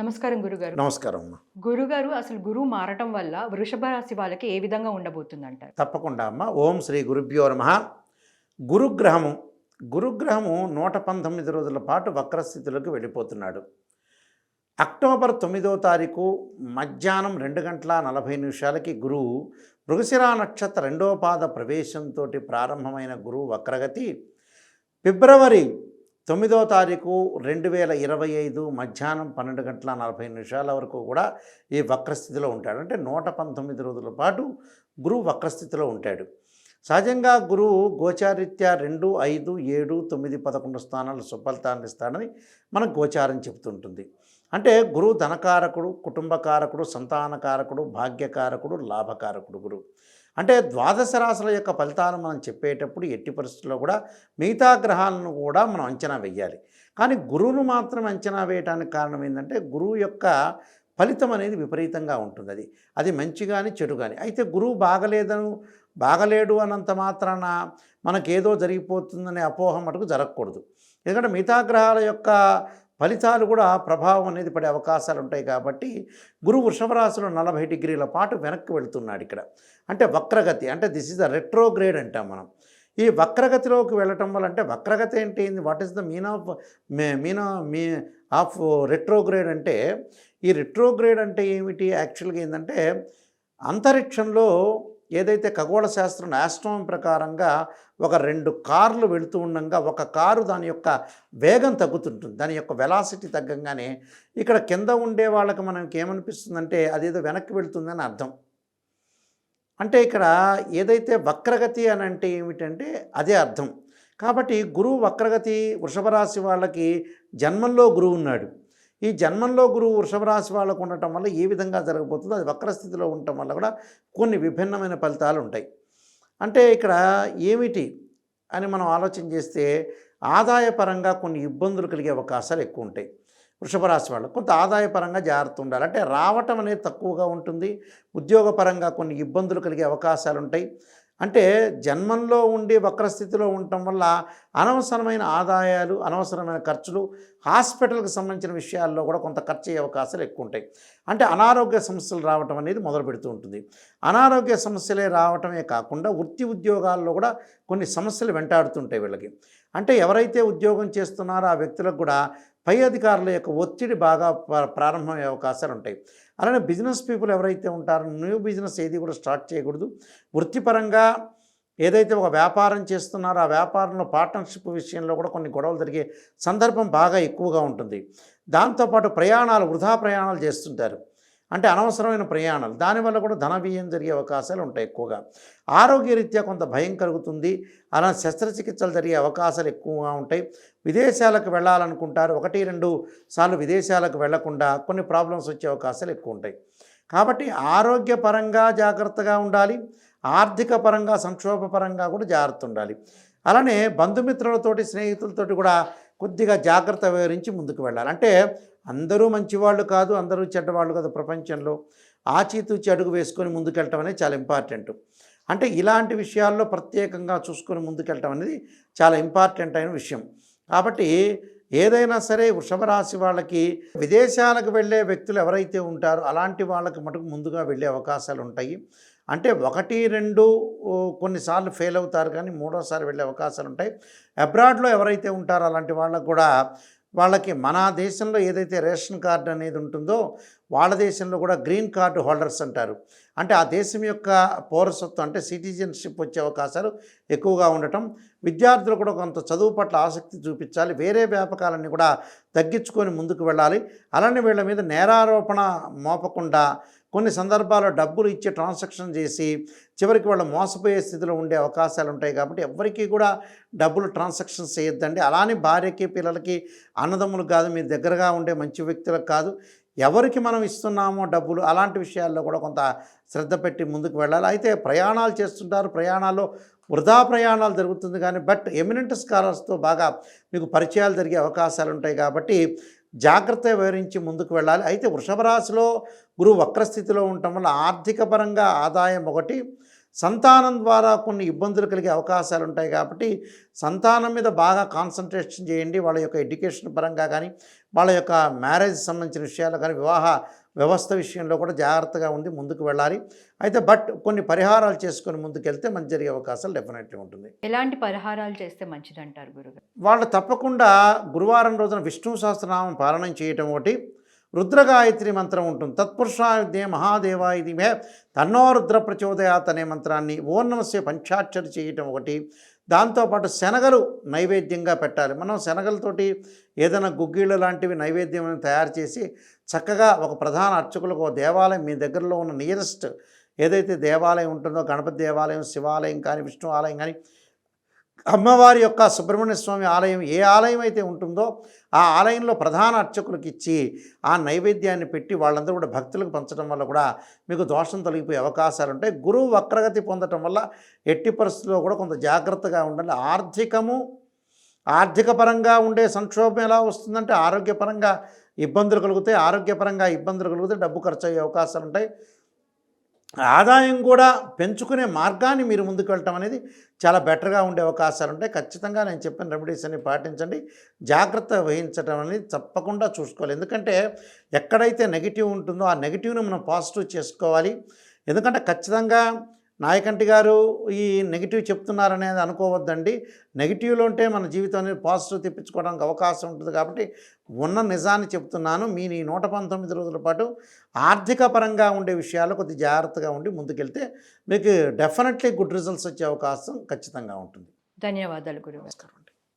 నమస్కారం గురుగారు. నమస్కారం అమ్మ. గురుగారు అసలు గురువు మారటం వల్ల వృషభ రాశి వాళ్ళకి ఏ విధంగా ఉండబోతుందంటారు? తప్పకుండా అమ్మ. ఓం శ్రీ గురుభ్యో నమ. గురుగ్రహము గురుగ్రహము నూట పంతొమ్మిది రోజుల పాటు వక్రస్థితిలోకి వెళ్ళిపోతున్నాడు. అక్టోబర్ తొమ్మిదో తారీఖు మధ్యాహ్నం రెండు గంటల నలభై నిమిషాలకి గురువు మృగశిరా నక్షత్ర రెండవ పాద ప్రవేశంతో ప్రారంభమైన గురువు వక్రగతి. ఫిబ్రవరి తొమ్మిదో తారీఖు రెండు వేల ఇరవై ఐదు మధ్యాహ్నం పన్నెండు గంటల నలభై నిమిషాల వరకు కూడా ఈ వక్రస్థితిలో ఉంటాడు. అంటే నూట పంతొమ్మిది రోజుల పాటు గురువు వక్రస్థితిలో ఉంటాడు. సహజంగా గురువు గోచారిత్యా రెండు ఐదు ఏడు తొమ్మిది పదకొండు స్థానాలు సుఫలితాన్ని ఇస్తాడని మనకు గోచారం చెబుతుంటుంది. అంటే గురువు ధనకారకుడు కుటుంబకారకుడు సంతానకారకుడు భాగ్యకారకుడు లాభకారకుడు గురువు అంటే ద్వాదశ రాశుల యొక్క ఫలితాలు మనం చెప్పేటప్పుడు ఎట్టి పరిస్థితుల్లో కూడా మిగతా గ్రహాలను కూడా మనం అంచనా వేయాలి కానీ గురువును మాత్రం అంచనా వేయడానికి కారణం ఏంటంటే గురువు యొక్క ఫలితం అనేది విపరీతంగా ఉంటుంది అది. అది మంచి కానీ చెడు కానీ అయితే గురువు బాగలేదను బాగలేడు అన్నంత మాత్రాన మనకేదో జరిగిపోతుందనే అపోహ మటుకు జరగకూడదు. ఎందుకంటే మిగతా గ్రహాల యొక్క ఫలితాలు కూడా ప్రభావం అనేది పడే అవకాశాలు ఉంటాయి కాబట్టి గురువు వృషభరాశిలో నలభై డిగ్రీల పాటు వెనక్కి వెళుతున్నాడు ఇక్కడ. అంటే వక్రగతి అంటే దిస్ ఇస్ ద రెట్రోగ్రేడ్ అంటాం మనం. ఈ వక్రగతిలోకి వెళ్ళటం వల్ల అంటే వక్రగతి ఏంటి? What is the mean of mean me of retrograde అంటే ఈ రెట్రోగ్రేడ్ అంటే ఏమిటి? యాక్చువల్గా ఏంటంటే అంతరిక్షంలో ఏదైతే ఖగోళ శాస్త్రం ఆస్ట్రానమీ ప్రకారంగా ఒక రెండు కార్లు వెళుతూ ఉండగా ఒక కారు దాని యొక్క వేగం తగ్గుతుంటుంది. దాని యొక్క వెలాసిటీ తగ్గంగానే ఇక్కడ కింద ఉండే వాళ్ళకి మనకి ఏమనిపిస్తుందంటే అదేదో వెనక్కి వెళుతుందని అర్థం. అంటే ఇక్కడ ఏదైతే వక్రగతి అని అంటే ఏమిటంటే అదే అర్థం. కాబట్టి గురువు వక్రగతి వృషభ రాశి వాళ్ళకి జన్మంలో గురువు ఉన్నాడు. ఈ జన్మంలో గురువు వృషభ రాశి వాళ్ళకు ఉండటం వల్ల ఏ విధంగా జరగబోతుందో అది వక్రస్థితిలో ఉండటం వల్ల కూడా కొన్ని విభిన్నమైన ఫలితాలు ఉంటాయి. అంటే ఇక్కడ ఏమిటి అని మనం ఆలోచన చేస్తే ఆదాయపరంగా కొన్ని ఇబ్బందులు కలిగే అవకాశాలు ఎక్కువ ఉంటాయి. వృషభ రాశి వాళ్ళు కొంత ఆదాయపరంగా జాగ్రత్త ఉండాలి. అంటే రావటం అనేది తక్కువగా ఉంటుంది. ఉద్యోగపరంగా కొన్ని ఇబ్బందులు కలిగే అవకాశాలు ఉంటాయి. అంటే జన్మంలో ఉండి వక్రస్థితిలో ఉండటం వల్ల అనవసరమైన ఆదాయాలు అనవసరమైన ఖర్చులు హాస్పిటల్కి సంబంధించిన విషయాల్లో కూడా కొంత ఖర్చు అయ్యే అవకాశాలు ఎక్కువ ఉంటాయి అంటే అనారోగ్య సమస్యలు రావటం అనేది మొదలు పెడుతూ ఉంటుంది. అనారోగ్య సమస్యలే రావటమే కాకుండా వృత్తి ఉద్యోగాల్లో కూడా కొన్ని సమస్యలు వెంటాడుతుంటాయి వీళ్ళకి. అంటే ఎవరైతే ఉద్యోగం చేస్తున్నారో ఆ వ్యక్తులకు కూడా పై అధికారుల యొక్క ఒత్తిడి బాగా ప్రారంభమయ్యే అవకాశాలు ఉంటాయి. అలానే బిజినెస్ పీపుల్ ఎవరైతే ఉంటారో న్యూ బిజినెస్ ఏది కూడా స్టార్ట్ చేయకూడదు. వృత్తిపరంగా ఏదైతే ఒక వ్యాపారం చేస్తున్నారో ఆ వ్యాపారంలో పార్ట్నర్షిప్ విషయంలో కూడా కొన్ని గొడవలు జరిగే సందర్భం బాగా ఎక్కువగా ఉంటుంది. దాంతోపాటు ప్రయాణాలు వృధా ప్రయాణాలు చేస్తుంటారు. అంటే అనవసరమైన ప్రయాణాలు. దానివల్ల కూడా ధన వ్యయం జరిగే అవకాశాలు ఉంటాయి ఎక్కువగా. ఆరోగ్యరీత్యా కొంత భయం కలుగుతుంది. అలా శస్త్రచికిత్సలు జరిగే అవకాశాలు ఎక్కువగా ఉంటాయి. విదేశాలకు వెళ్ళాలనుకుంటారు. ఒకటి రెండు సార్లు విదేశాలకు వెళ్ళకుండా కొన్ని ప్రాబ్లమ్స్ వచ్చే అవకాశాలు ఎక్కువ ఉంటాయి. కాబట్టి ఆరోగ్యపరంగా జాగ్రత్తగా ఉండాలి. ఆర్థిక పరంగా సంక్షోభపరంగా కూడా జాగ్రత్త ఉండాలి. అలానే బంధుమిత్రులతోటి స్నేహితులతోటి కూడా కొద్దిగా జాగ్రత్త వివరించి ముందుకు వెళ్ళాలి. అంటే అందరూ మంచివాళ్ళు కాదు అందరూ చెడ్డవాళ్ళు కాదు ప్రపంచంలో. ఆచితూచి అడుగు వేసుకొని ముందుకెళ్ళటం అనేది చాలా ఇంపార్టెంట్ అంటే ఇలాంటి విషయాల్లో ప్రత్యేకంగా చూసుకొని ముందుకెళ్ళటం అనేది చాలా ఇంపార్టెంట్ అయిన విషయం. కాబట్టి ఏదైనా సరే వృషభ రాశి వాళ్ళకి విదేశాలకు వెళ్ళే వ్యక్తులు ఎవరైతే ఉంటారో అలాంటి వాళ్ళకి మటుకు ముందుగా వెళ్ళే అవకాశాలు ఉంటాయి. అంటే ఒకటి రెండు కొన్నిసార్లు ఫెయిల్ అవుతారు కానీ మూడోసారి వెళ్ళే అవకాశాలు ఉంటాయి. అబ్రాడ్లో ఎవరైతే ఉంటారో అలాంటి వాళ్ళకు కూడా వాళ్ళకి మన దేశంలో ఏదైతే రేషన్ కార్డు అనేది ఉంటుందో వాళ్ళ దేశంలో కూడా గ్రీన్ కార్డు హోల్డర్స్ అంటారు. అంటే ఆ దేశం యొక్క పౌరసత్వం అంటే సిటిజన్షిప్ వచ్చే అవకాశాలు ఎక్కువగా ఉండటం విద్యార్థులు కూడా కొంత చదువు పట్ల ఆసక్తి చూపించాలి వేరే వ్యాపకాలన్నీ కూడా తగ్గించుకొని ముందుకు వెళ్ళాలి. అలానే వీళ్ళ మీద నేరారోపణ మోపకుండా కొన్ని సందర్భాల్లో డబ్బులు ఇచ్చి ట్రాన్సాక్షన్ చేసి చివరికి వాళ్ళు మోసపోయే స్థితిలో ఉండే అవకాశాలు ఉంటాయి కాబట్టి ఎవరికీ కూడా డబ్బులు ట్రాన్సాక్షన్స్ చేయొద్దండి. అలానే భార్యకి పిల్లలకి అన్నదమ్ములు కాదు మీ దగ్గరగా ఉండే మంచి వ్యక్తులకు కాదు. ఎవరికి మనం ఇస్తున్నామో డబ్బులు అలాంటి విషయాల్లో కూడా కొంత శ్రద్ధ పెట్టి ముందుకు వెళ్ళాలి. అయితే ప్రయాణాలు చేస్తుంటారు. ప్రయాణాల్లో వృధా ప్రయాణాలు జరుగుతుంది కానీ బట్ ఎమినెంట్ స్కాలర్స్తో బాగా మీకు పరిచయాలు జరిగే అవకాశాలు ఉంటాయి కాబట్టి జాగ్రత్త వివరించి ముందుకు వెళ్ళాలి. అయితే వృషభ రాశిలో గురువు వక్రస్థితిలో ఉండటం వల్ల ఆర్థిక పరంగా ఆదాయం ఒకటి సంతానం ద్వారా కొన్ని ఇబ్బందులు కలిగే అవకాశాలు ఉంటాయి కాబట్టి సంతానం మీద బాగా కాన్సన్ట్రేషన్ చేయండి. వాళ్ళ యొక్క ఎడ్యుకేషన్ పరంగా కానీ వాళ్ళ యొక్క మ్యారేజ్ సంబంధించిన విషయాలు కానీ వివాహ వ్యవస్థ విషయంలో కూడా జాగ్రత్తగా ఉండి ముందుకు వెళ్ళాలి. అయితే బట్ కొన్ని పరిహారాలు చేసుకొని ముందుకెళ్తే మంచి జరిగే అవకాశాలు డెఫినెట్లీ ఉంటుంది. ఎలాంటి పరిహారాలు చేస్తే మంచిదంటారు గురుగారు? వాళ్ళు తప్పకుండా గురువారం రోజున విష్ణు సహస్రనామం పాలనం చేయటం ఒకటి రుద్రగాయత్రి మంత్రం ఉంటుంది. తత్పురుషాయుధే మహాదేవ ఇది మే తన్నో రుద్ర ప్రచోదయాత్ అనే మంత్రాన్ని ఓం నమస్య పంచాక్షరి చేయటం ఒకటి. దాంతోపాటు శనగలు నైవేద్యంగా పెట్టాలి. మనం శనగలతోటి ఏదైనా గుగ్గిళ్ళు లాంటివి నైవేద్యం తయారు చేసి చక్కగా ఒక ప్రధాన అర్చకులకు ఒక దేవాలయం మీ దగ్గరలో ఉన్న నియరెస్ట్ ఏదైతే దేవాలయం ఉంటుందో గణపతి దేవాలయం శివాలయం కానీ విష్ణు ఆలయం కానీ అమ్మవారి యొక్క సుబ్రహ్మణ్య స్వామి ఆలయం ఏ ఆలయం అయితే ఉంటుందో ఆ ఆలయంలో ప్రధాన అర్చకులకు ఇచ్చి ఆ నైవేద్యాన్ని పెట్టి వాళ్ళందరూ కూడా భక్తులకు పంచడం వల్ల కూడా మీకు దోషం తొలగిపోయే అవకాశాలు ఉంటాయి. గురువు వక్రగతి పొందటం వల్ల ఎట్టి పరిస్థితుల్లో కూడా కొంత జాగ్రత్తగా ఉండాలి ఆర్థికము ఆర్థిక పరంగా ఉండే సంక్షోభం ఎలా వస్తుందంటే ఆరోగ్యపరంగా ఇబ్బందులు కలుగుతాయి. ఆరోగ్యపరంగా ఇబ్బందులు కలిగితే డబ్బు ఖర్చు అయ్యే అవకాశాలు ఉంటాయి. ఆదాయం కూడా పెంచుకునే మార్గాన్ని మీరు ముందుకు వెళ్ళటం అనేది చాలా బెటర్గా ఉండే అవకాశాలు ఉంటాయి. ఖచ్చితంగా నేను చెప్పిన రెమెడీస్ అన్ని పాటించండి. జాగ్రత్త వహించడం అనేది తప్పకుండా చూసుకోవాలి. ఎందుకంటే ఎక్కడైతే నెగిటివ్ ఉంటుందో ఆ నెగిటివ్ని మనం పాజిటివ్ చేసుకోవాలి. ఎందుకంటే ఖచ్చితంగా నాయకంటి గారు ఈ నెగిటివ్ చెప్తున్నారనేది అనుకోవద్దండి. నెగిటివ్లో ఉంటే మన జీవితం అనేది పాజిటివ్ తెప్పించుకోవడానికి అవకాశం ఉంటుంది కాబట్టి ఉన్న నిజాన్ని చెప్తున్నాను. మీ ఈ నూట పంతొమ్మిది రోజుల పాటు ఆర్థిక పరంగా ఉండే విషయాలు కొద్ది జాగ్రత్తగా ఉండి ముందుకెళ్తే మీకు డెఫినెట్లీ గుడ్ రిజల్ట్స్ వచ్చే అవకాశం ఖచ్చితంగా ఉంటుంది. ధన్యవాదాలు నమస్కారం.